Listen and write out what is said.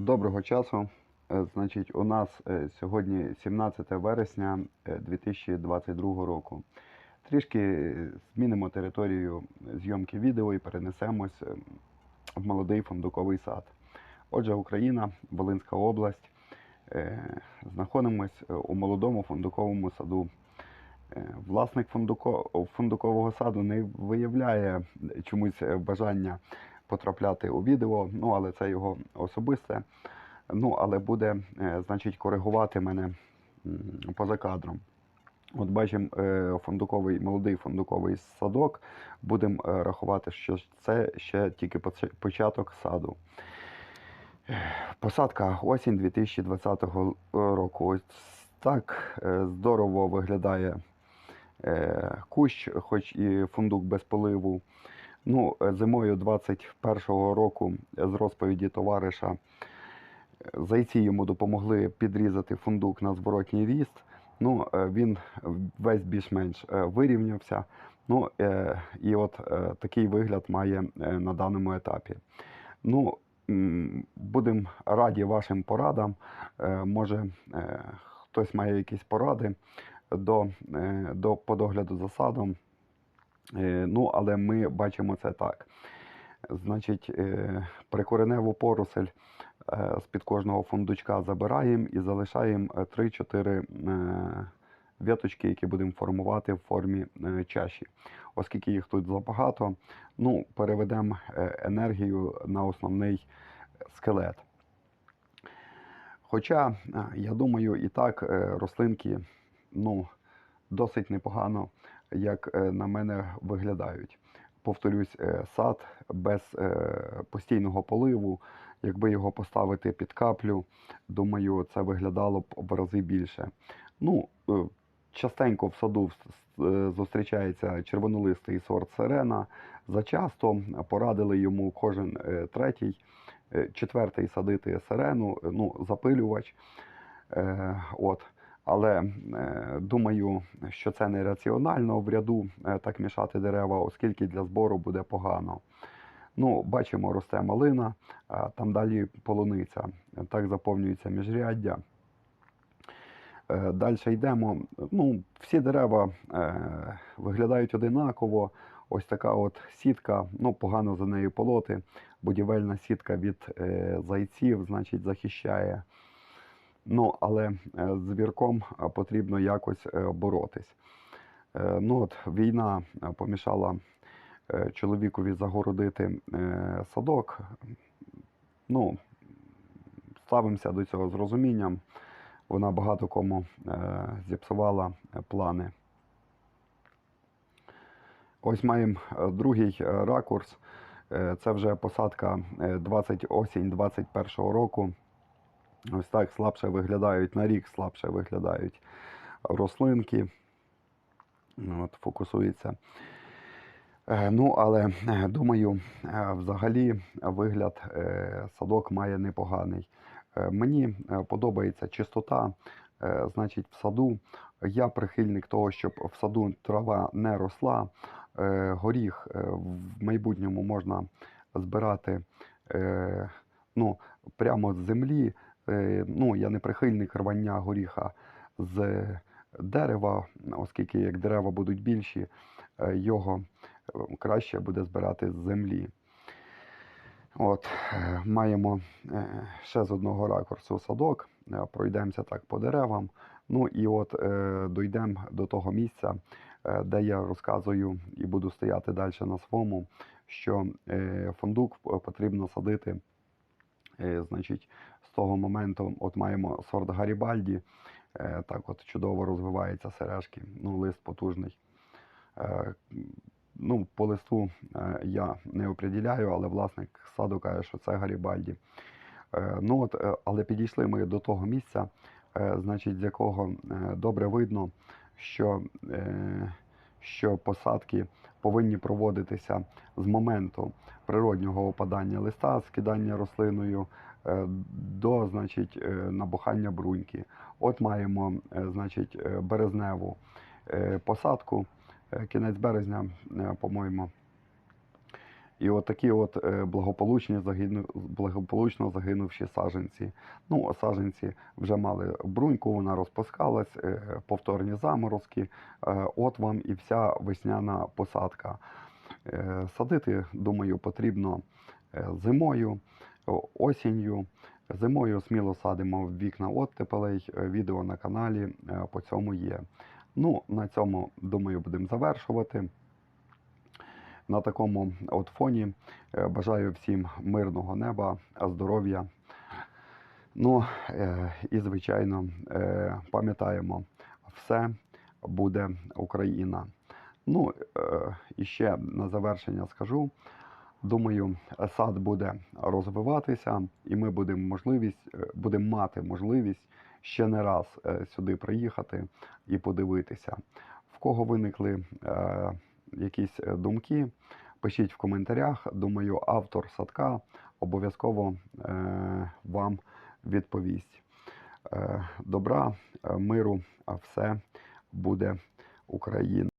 Доброго часу. Е, Значить, у нас е, сьогодні 17 вересня е, 2022 року. Трішки е, змінимо територію зйомки відео і перенесемось е, в молодий фундуковий сад. Отже, Україна, Волинська область. Е, Знаходимось е, у молодому фундуковому саду. Е, Власник фундукового саду не виявляє чомусь е, бажання потрапляти у відео, ну але це його особисте. Ну, але буде, е, значить, коригувати мене поза кадром. От бачимо е, фундуковий, молодий фундуковий садок. Будемо е, рахувати, що це ще тільки початок саду. Посадка осінь 2020 року. Ось так здорово виглядає кущ, хоч і фундук без поливу. Ну, е, зимою 21-го року з розповіді товариша е, зайці йому допомогли підрізати фундук на зворотній ріст. Ну, е, він весь більш-менш вирівнявся. Ну, і от такий вигляд має на даному етапі. Ну, будемо раді вашим порадам. Може, хтось має якісь поради до, до по догляду за садом. Е, Ну, але ми бачимо це так. Значить, е, прикореневу поросель е, з-під кожного фундучка забираємо і залишаємо е, 3-4 е, віточки, які будемо формувати в формі чаші. Оскільки їх тут забагато, ну, переведемо енергію на основний скелет. Хоча, я думаю, і так рослинки ну, досить непогано, як е, на мене, виглядають. Повторюсь, е, сад без е, постійного поливу, якби його поставити під каплю, думаю, це виглядало б в рази більше. Ну, частенько в саду зустрічається червонолистий сорт сирена. Зачасто порадили йому кожен третій, четвертий садити сирену, ну, запилювач. От. Але е, думаю, що це нераціонально в ряду е, так мішати дерева, оскільки для збору буде погано. Ну, бачимо, росте малина, там далі полуниця. Так заповнюється міжряддя. Е, Далі йдемо. Ну, всі дерева виглядають одинаково. Ось така от сітка, ну, погано за нею полоти. Будівельна сітка від зайців, значить, захищає. Ну, але е, з вірком е, потрібно якось е, боротись. Ну, от, війна помішала чоловікові загородити садок. Ну, ставимося до цього з розумінням. Вона багато кому зіпсувала плани. Ось маємо другий ракурс. Це вже посадка е, 20 осінь 21 року. Ось так слабше виглядають, на рік слабше виглядають рослинки. От, фокусується. Е, Ну, але е, думаю, е, взагалі вигляд садок має непоганий. Мені подобається чистота. Значить, в саду я прихильник того, щоб в саду трава не росла. Горіх в майбутньому можна збирати ну, прямо з землі. Е, Ну, я не прихильник рвання горіха з дерева, оскільки як дерева будуть більші, е, його е, краще буде збирати з землі. От, е, маємо е, ще з одного ракурсу садок, е, пройдемося так по деревам. Ну і от е, дійдемо до того місця, е, де я розказую і буду стояти далі на своєму, що е, фундук потрібно садити. Е, Значить, з того моменту от маємо сорт Гарібальді. Е, Так от чудово розвиваються сережки, ну, лист потужний. Е, Ну, по листу я не оприділяю, але власник саду каже, що це Гарібальді. Ну от, але підійшли ми до того місця, значить, з якого добре видно, що, що посадки повинні проводитися з моменту природнього опадання листа, скидання рослиною е, до значить, е, набухання бруньки. От маємо е, значить, березневу посадку, кінець березня, по-моєму. І от такі от е, благополучні загину, благополучно загинувші саджанці. Ну, саджанці вже мали бруньку, вона розпускалась, е, повторні заморозки. Е, От вам і вся весняна посадка. Садити, думаю, потрібно зимою, осінню. Зимою сміло садимо в вікна оттепелей. Відео на каналі по цьому є. Ну, на цьому, думаю, будемо завершувати. На такому от фоні е, бажаю всім мирного неба, здоров'я. Ну е, і звичайно, е, пам'ятаємо, все буде Україна. Ну і ще на завершення скажу. Думаю, сад буде розвиватися, і ми будемо можливість, будемо мати можливість ще не раз сюди приїхати і подивитися. В кого виникли якісь е, думки, пишіть в коментарях. Думаю, автор садка обов'язково е, вам відповість. Е, добра, миру, а все буде Україна.